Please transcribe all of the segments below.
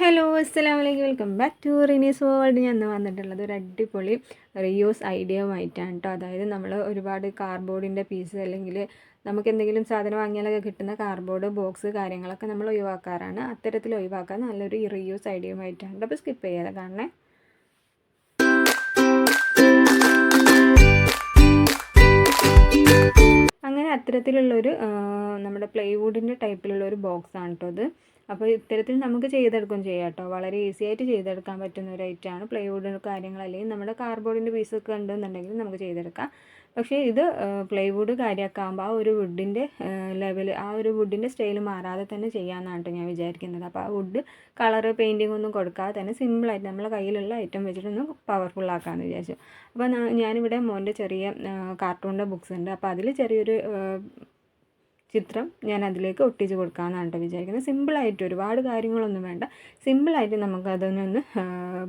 Hello അസ്സലാം വലൈക്കും welcome back to Rinee's world ഞാൻ ഇന്ന് വന്നിട്ടുള്ളത് ഒരു അടിപൊളി റീയൂസ് ഐഡിയയുമായിട്ടാണ് കേട്ടോ അതായത് നമ്മൾ ഒരുപാട് കാർഡ്ബോർഡിന്റെ പീസ് അല്ലെങ്കിൽ നമുക്ക് എന്തെങ്കിലും സാധനം വാങ്ങിയാലൊക്കെ കിട്ടുന്ന കാർഡ്ബോർഡ് ബോക്സ് കാര്യങ്ങളൊക്കെ നമ്മൾ ഒഴിവാക്കാറാണ്. അത്തരത്തിൽ ഒഴിവാക്കാൻ നല്ലൊരു റീയൂസ് ഐഡിയയുമായിട്ടാണ് അപ്പോൾ സ്കിപ്പ് ചെയ്യാതെ കാണണേ. അങ്ങനെ അത്തരത്തിലുള്ളൊരു നമ്മുടെ പ്ലൈവുഡിന്റെ ടൈപ്പിലുള്ള ഒരു ബോക്സ് ആണ് കേട്ടോ അത് അപ്പോൾ ഇത്തരത്തിൽ നമുക്ക് ചെയ്തെടുക്കുകയും ചെയ്യാം കേട്ടോ. വളരെ ഈസി ആയിട്ട് ചെയ്തെടുക്കാൻ പറ്റുന്ന ഒരു ഐറ്റമാണ് പ്ലൈവുഡ് കാര്യങ്ങൾ അല്ലെങ്കിൽ നമ്മുടെ കാർഡ്ബോർഡിന്റെ പീസൊക്കെ ഉണ്ടെന്നുണ്ടെങ്കിൽ നമുക്ക് ചെയ്തെടുക്കാം. പക്ഷേ ഇത് പ്ലൈവുഡ് കാര്യമൊക്കെ ആകുമ്പോൾ ആ ഒരു വുഡിന്റെ ലെവൽ ആ ഒരു വുഡിന്റെ സ്റ്റൈൽ മാറാതെ തന്നെ ചെയ്യാമെന്നാണ് കേട്ടോ ഞാൻ വിചാരിക്കുന്നത്. അപ്പോൾ ആ വുഡ് കളർ പെയിന്റിംഗ് ഒന്നും കൊടുക്കാതെ തന്നെ സിമ്പിളായിട്ട് നമ്മളെ കയ്യിലുള്ള ഐറ്റം വെച്ചിട്ടൊന്ന് പവർഫുൾ ആക്കാമെന്ന് വിചാരിച്ചു. അപ്പോൾ ഞാനിവിടെ മോന്റെ ചെറിയ കാർട്ടൂണിന്റെ ബുക്സ് ഉണ്ട്. അപ്പോൾ അതിൽ ചെറിയൊരു ചിത്രം ഞാൻ അതിലേക്ക് ഒട്ടിച്ച് കൊടുക്കാമെന്നാണ് കേട്ടോ വിചാരിക്കുന്നത്. സിമ്പിളായിട്ട് ഒരുപാട് കാര്യങ്ങളൊന്നും വേണ്ട. സിമ്പിളായിട്ട് നമുക്ക് അതൊന്നൊന്ന്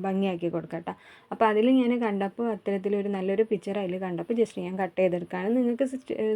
ഭംഗിയാക്കി കൊടുക്കട്ടെ. അപ്പോൾ അതിൽ ഞാൻ കണ്ടപ്പോൾ അത്തരത്തിലൊരു നല്ലൊരു പിക്ചർ അതിൽ കണ്ടപ്പോൾ ജസ്റ്റ് ഞാൻ കട്ട് ചെയ്തെടുക്കുകയാണ്. നിങ്ങൾക്ക്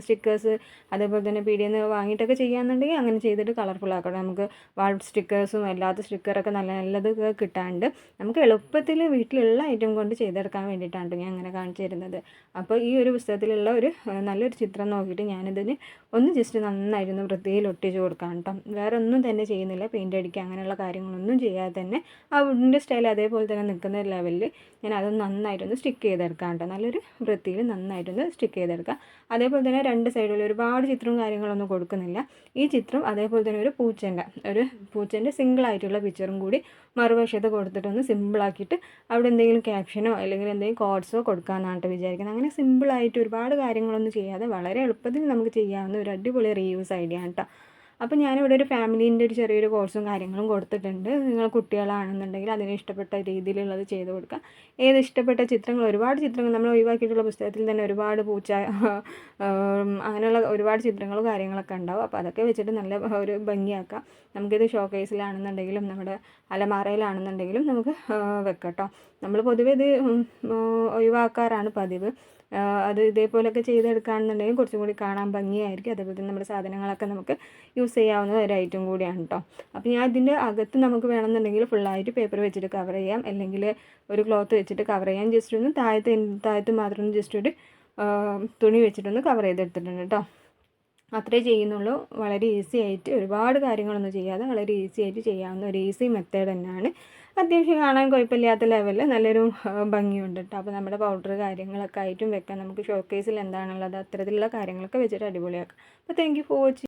സ്റ്റിക്കേഴ്സ് അതേപോലെ തന്നെ പി ഡി വാങ്ങിയിട്ടൊക്കെ ചെയ്യാമെന്നുണ്ടെങ്കിൽ അങ്ങനെ ചെയ്തിട്ട് കളർഫുൾ ആക്കണം. നമുക്ക് വാൾ സ്റ്റിക്കേഴ്സും അല്ലാത്ത സ്റ്റിക്കറൊക്കെ നല്ല നല്ലത് കിട്ടാണ്ട് നമുക്ക് എളുപ്പത്തിൽ വീട്ടിലുള്ള ഐറ്റം കൊണ്ട് ചെയ്തെടുക്കാൻ വേണ്ടിയിട്ടാണ് ഞാൻ അങ്ങനെ കാണിച്ചു തരുന്നത്. അപ്പോൾ ഈ ഒരു പുസ്തകത്തിലുള്ള ഒരു നല്ലൊരു ചിത്രം നോക്കിയിട്ട് ഞാനിതിന് ഒന്ന് ജസ്റ്റ് നന്നായിരുന്നു വൃത്തിയിൽ ഒട്ടിച്ച് കൊടുക്കാം കേട്ടോ. വേറെ ഒന്നും തന്നെ ചെയ്യുന്നില്ല. പെയിന്റ് അടിക്കുക അങ്ങനെയുള്ള കാര്യങ്ങളൊന്നും ചെയ്യാതെ തന്നെ ആ വുഡിന്റെ സ്റ്റൈൽ അതേപോലെ തന്നെ നിൽക്കുന്ന ലെവലിൽ ഞാൻ അത് നന്നായിട്ടൊന്ന് സ്റ്റിക്ക് ചെയ്തെടുക്കാം കേട്ടോ. നല്ലൊരു വൃത്തിയിൽ നന്നായിട്ടൊന്ന് സ്റ്റിക്ക് ചെയ്തെടുക്കാം. അതേപോലെ തന്നെ രണ്ട് സൈഡിൽ ഒരുപാട് ചിത്രവും കാര്യങ്ങളൊന്നും കൊടുക്കുന്നില്ല. ഈ ചിത്രം അതേപോലെ തന്നെ ഒരു പൂച്ചന്റെ ഒരു പൂച്ചന്റെ സിംഗിൾ ആയിട്ടുള്ള പിക്ചറും കൂടി മറുവശത്ത് കൊടുത്തിട്ടൊന്ന് സിമ്പിളാക്കിയിട്ട് അവിടെ എന്തെങ്കിലും ക്യാപ്ഷനോ അല്ലെങ്കിൽ എന്തെങ്കിലും കോഡ്സോ കൊടുക്കാമെന്നാണ് വിചാരിക്കുന്നത്. അങ്ങനെ സിമ്പിളായിട്ട് ഒരുപാട് കാര്യങ്ങളൊന്നും ചെയ്യാതെ വളരെ എളുപ്പത്തിൽ നമുക്ക് ചെയ്യാവുന്ന ഒരു അടിപൊളി റീയൂസ് ഐഡിയ കേട്ടോ അപ്പോൾ ഞാനിവിടെ ഒരു ഫാമിലീന്റെ ഒരു ചെറിയൊരു കോഴ്സും കാര്യങ്ങളും കൊടുത്തിട്ടുണ്ട്. നിങ്ങൾ കുട്ടികളാണെന്നുണ്ടെങ്കിൽ അതിന് ഇഷ്ടപ്പെട്ട രീതിയിലുള്ളത് ചെയ്ത് കൊടുക്കുക. ഏത് ഇഷ്ടപ്പെട്ട ചിത്രങ്ങൾ ഒരുപാട് ചിത്രങ്ങൾ നമ്മൾ ഒഴിവാക്കിയിട്ടുള്ള പുസ്തകത്തിൽ തന്നെ ഒരുപാട് പൂച്ച അങ്ങനെയുള്ള ഒരുപാട് ചിത്രങ്ങളും കാര്യങ്ങളൊക്കെ ഉണ്ടാവും. അപ്പോൾ അതൊക്കെ വെച്ചിട്ട് നല്ല ഒരു ഭംഗിയാക്കാം. നമുക്കിത് ഷോ കേസിലാണെന്നുണ്ടെങ്കിലും നമ്മുടെ അലമാറയിലാണെന്നുണ്ടെങ്കിലും നമുക്ക് വെക്കാം നമ്മൾ പൊതുവെ ഇത് ഒഴിവാക്കാറാണ് പതിവ്. അത് ഇതേപോലെയൊക്കെ ചെയ്തെടുക്കുകയാണെന്നുണ്ടെങ്കിൽ കുറച്ചും കൂടി കാണാൻ ഭംഗിയായിരിക്കും. അതേപോലെ തന്നെ നമ്മുടെ സാധനങ്ങളൊക്കെ നമുക്ക് യൂസ് ചെയ്യാവുന്ന ഒരു ഐറ്റം കൂടിയാണ് കേട്ടോ അപ്പോൾ ഞാൻ ഇതിന്റെ അകത്ത് നമുക്ക് വേണമെന്നുണ്ടെങ്കിൽ ഫുള്ളായിട്ട് പേപ്പർ വെച്ചിട്ട് കവർ ചെയ്യാം. അല്ലെങ്കിൽ ഒരു ക്ലോത്ത് വെച്ചിട്ട് കവർ ചെയ്യാം. ജസ്റ്റ് ഒന്ന് താഴത്ത് താഴത്ത് മാത്രം ജസ്റ്റ് ഒരു തുണി വെച്ചിട്ടൊന്ന് കവർ ചെയ്തെടുത്തിട്ടുണ്ട് കേട്ടോ അത്രേ ചെയ്യുന്നുള്ളൂ. വളരെ ഈസി ആയിട്ട് ഒരുപാട് കാര്യങ്ങളൊന്നും ചെയ്യാതെ വളരെ ഈസി ആയിട്ട് ചെയ്യാവുന്ന ഒരു ഈസി മെത്തേഡ് തന്നെയാണ്. അത്യാവശ്യം കാണാൻ കുഴപ്പമില്ലാത്ത ലെവലിൽ നല്ലൊരു ഭംഗിയുണ്ട് കേട്ടോ അപ്പോൾ നമ്മുടെ പൗഡർ കാര്യങ്ങളൊക്കെ ആയിട്ടും വെക്കാം. നമുക്ക് ഷോക്കേസിൽ എന്താണുള്ളത് അത്തരത്തിലുള്ള കാര്യങ്ങളൊക്കെ വെച്ചിട്ട് അടിപൊളിയാക്കാം. അപ്പോൾ താങ്ക് യു ഫോർ വാച്ചിങ്